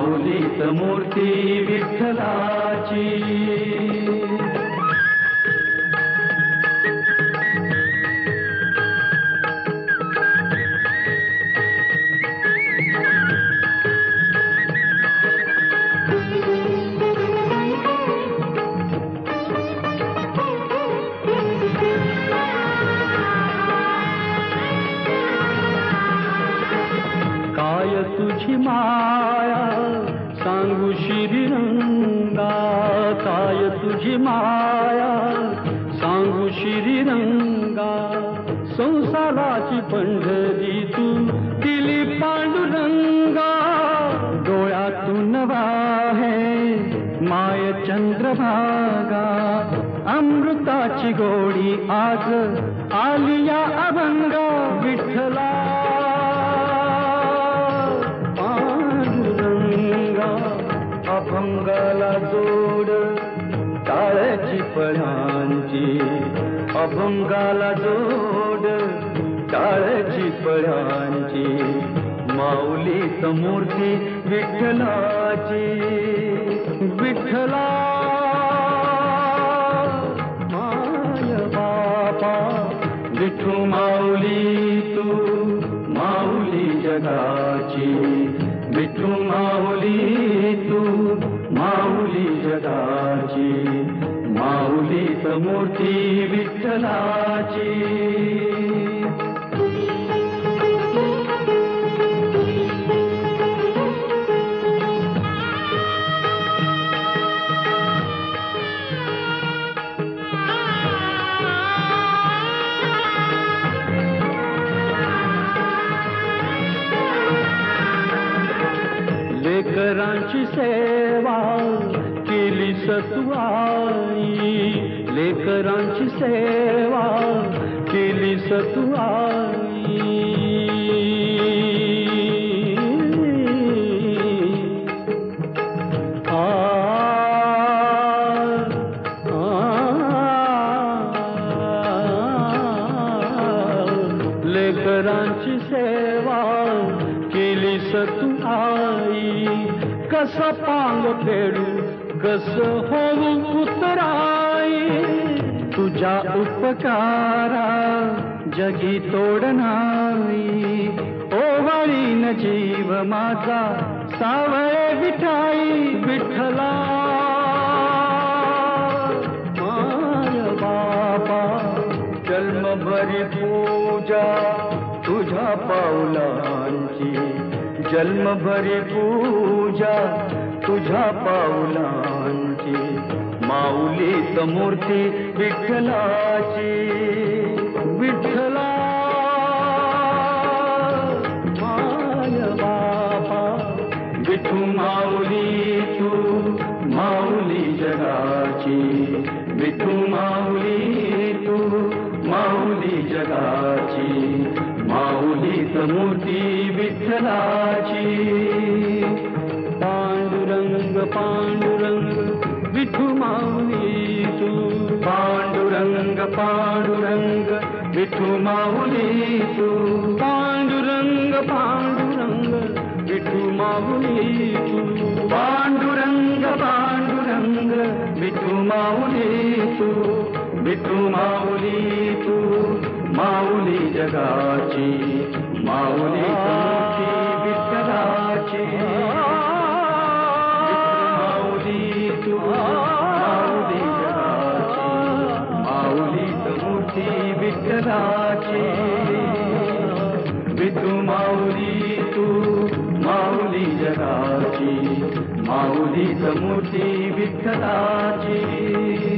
माऊलीत मूर्ती विठ्ठलाची. काय तुझी मा माझी माया. सांगू श्रीरंगा संसाराची पंढरी तू दिली पांडुरंगा. डोळ्यातून वाहे माय चंद्रभागा. अमृताची गोडी आज आलिया अभंगा विठ्ठला. पांडुरंगा अभंगाला जोड पळांची अभंगाला जोड टाळची पळांची माऊली समूर्ती विठ्ठलाची. विठ्ठला माय बापा विठू माऊली तू माऊली जगाची. विठू माऊली तू माऊली जगाची. माऊलीत मूर्ती विठ्ठलाची. लेकरांची सेवा केली सतुआई लेकरांची सेवा केली सतुआई लेकरांची सेवा केली सतू आई कस पांग फेडू कस होऊ उतराय तुझ्या उपकारा जगी तोडणारी ओवाळीन जीव माझा सावळे विठाई विठ्ठला. माय बाबा जन्मभरी पूजा तुझ्या पावलांची. जन्मभरी पूजा तुझ्या पावलांची माऊली मूर्ती विठ्ठलाची विठ्ठला. माय बापा विठू माऊली तू माऊली जगाची. विठू माऊली तू माऊली जगाची. माऊली मूर्ती विठ्ठलाची. माऊली तू. पांडुरंग पांडुरंग विठू माऊली तू. पांडुरंग पांडुरंग विठू माऊली तू. विठू माऊली तू. माऊली जगाची माऊली विठ्ठलाची विठू माऊली तू माऊली जगाची. माऊली मूर्ती विठ्ठलाची.